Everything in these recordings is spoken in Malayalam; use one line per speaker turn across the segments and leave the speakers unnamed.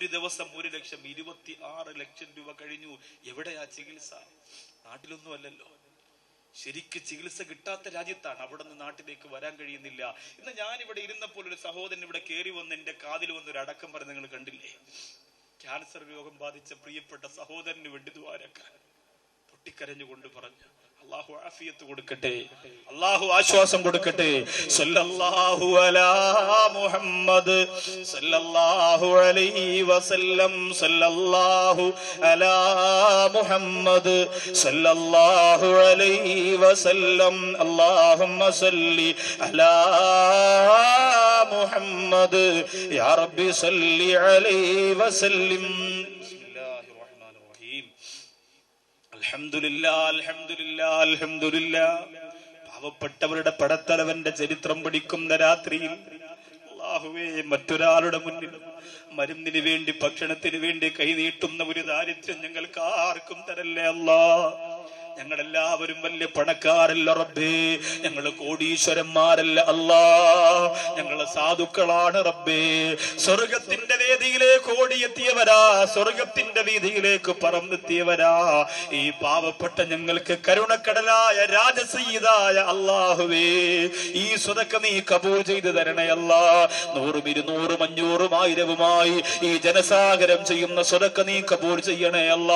ഒരു ദിവസം ഒരു ലക്ഷം ഇരുപത്തി ആറ് ലക്ഷം രൂപ കഴിഞ്ഞു. എവിടെയാ ചികിത്സ? നാട്ടിലൊന്നും അല്ലല്ലോ ശരിക്ക് ചികിത്സ കിട്ടാത്ത രാജ്യത്താണ്. അവിടെ നിന്ന് നാട്ടിലേക്ക് വരാൻ കഴിയുന്നില്ല. ഇന്ന് ഞാൻ ഇവിടെ ഇരുന്നപ്പോൾ ഒരു സഹോദരൻ ഇവിടെ കയറി വന്ന് എന്റെ കാതിൽ വന്ന് ഒരു അടക്കം പറഞ്ഞ് നിങ്ങൾ കണ്ടില്ലേ? ക്യാൻസർ രോഗം ബാധിച്ച പ്രിയപ്പെട്ട സഹോദരന് വേണ്ടി ദ്വാരക്കാൻ. പൊട്ടിക്കരഞ്ഞുകൊണ്ട് പറഞ്ഞു അള്ളാഹു ആഫിയത്ത് കൊടുക്കട്ടെ അള്ളാഹു ആശ്വാസം കൊടുക്കട്ടെ. സല്ലല്ലാഹു മുഹമ്മദ് സല്ലല്ലാഹു സല്ലല്ലാഹു മുഹമ്മദ് സല്ലല്ലാഹു അലൈഹി സല്ലി മുഹമ്മദ്. യാ റബ്ബി സല്ലി അലൈഹി വസല്ലിം. അൽഹംദുലില്ലാ അൽഹംദുലില്ലാ അൽഹംദുലില്ലാ. പാവപ്പെട്ടവരുടെ പടത്തലവന്റെ ചരിത്രം പഠിക്കുന്ന രാത്രിയിൽ മറ്റൊരാളുടെ മുന്നിൽ മരുന്നിന് വേണ്ടി ഭക്ഷണത്തിന് വേണ്ടി കൈനീട്ടുന്ന ഒരു ദാരിദ്ര്യം ഞങ്ങൾക്ക് ആർക്കും തരല്ലേ അല്ലാ. ഞങ്ങളെല്ലാവരും വലിയ പണക്കാരല്ല റബ്ബേ. ഞങ്ങൾ കോടീശ്വരന്മാരല്ല അല്ലാ. ഞങ്ങൾ സാധുക്കളാണ് റബ്ബേ. സ്വർഗത്തിന്റെ വേദിയിലേക്ക് ഓടിയെത്തിയവരാ. സ്വർഗത്തിന്റെ വീതിയിലേക്ക് പറന്നെത്തിയവരാ. ഈ പാവപ്പെട്ട ഞങ്ങൾക്ക് കരുണക്കടലായ രാജസീതായ അള്ളാഹുവേ ഈ സ്വതക്ക നീ കബൂൾ ചെയ്തു തരണയല്ല നൂറും ഇരുന്നൂറും അഞ്ഞൂറും ആയിരവുമായി ഈ ജനസാഗരം ചെയ്യുന്ന സ്വതക്ക നീ കബൂൾ ചെയ്യണേ അല്ല.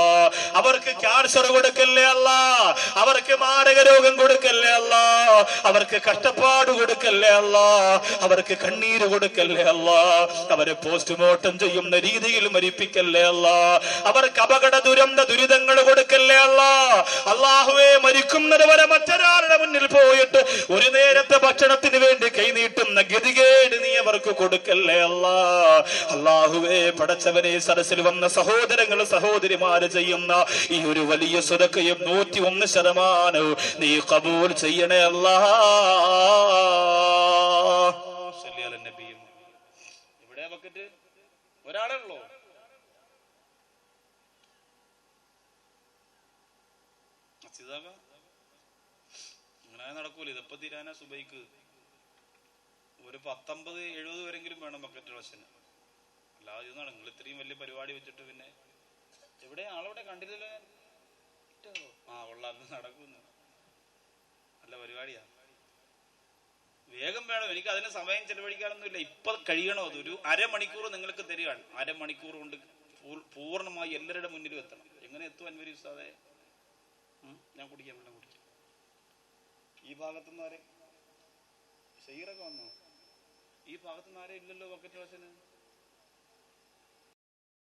അവർക്ക് ക്യാൻസർ കൊടുക്കല്ലേ അല്ലാ. അവർക്ക് മാരക രോഗം കൊടുക്കല്ലേ അല്ല. അവർക്ക് കഷ്ടപ്പാട് കൊടുക്കല്ലേ അല്ല. അവർക്ക് കണ്ണീര് കൊടുക്കല്ലേ അല്ല. അവരെ പോസ്റ്റ്മോർട്ടം ചെയ്യുന്ന രീതിയിൽ മരിപ്പിക്കല്ലേ അല്ല. അവർക്ക് അപകട ദുരന്ത ദുരിതങ്ങൾ കൊടുക്കല്ലേ അല്ല. അള്ളാഹുവെ മരിക്കുന്നത് വരെ മറ്റൊരാളുടെ മുന്നിൽ പോയിട്ട് ഒരു നേരത്തെ ഭക്ഷണത്തിന് വേണ്ടി കൈനീട്ടുന്ന ഗതികേട് അള്ളാഹുവെ പടച്ചവനെ സരസിൽ വന്ന സഹോദരങ്ങൾ സഹോദരിമാര് ചെയ്യുന്ന ഈ ഒരു വലിയ സുരക്കയും നൂറ്റി ഒന്ന് ശതമാനവും നീ കബൂൽ ചെയ്യണേ അല്ലാ. ഇവിടെ ബക്കറ്റ് നടക്കൂല. ഇതപ്പൊ തീരാനാ സുബൈക്ക്. ഒരു പത്തൊമ്പത് എഴുപത് വരെങ്കിലും വേണം ബക്കറ്റ് റോഷന് അല്ലാതെ ഇതാണ് നിങ്ങൾ ഇത്രയും വലിയ പരിപാടി വെച്ചിട്ട് പിന്നെ എവിടെ? ആളവിടെ കണ്ടില്ലല്ലോ ആ കൊള്ളാം. നടക്കുന്നു. നല്ല പരിപാടിയാ. വേഗം വേണം. എനിക്ക് അതിന് സമയം ചെലവഴിക്കാനൊന്നുമില്ല. ഇപ്പൊ കഴിയണോ? അതൊരു അരമണിക്കൂർ നിങ്ങൾക്ക് തരികയാണ്. അരമണിക്കൂർ കൊണ്ട് പൂർ- പൂർണമായി എല്ലാവരുടെ മുന്നിലും എത്തണം. എങ്ങനെ എത്തും അൻവരി ഉസ്താദെ? ഞാൻ കുടിക്കാം വെള്ളം കുടിക്കാം. ഈ ഭാഗത്തുനിന്ന് ആരെ? ഷെയറൊക്കെ വന്നോ? ഈ ഭാഗത്തുനിന്ന് ആരെ ഇല്ലല്ലോ ബക്കറ്റ് വാസന്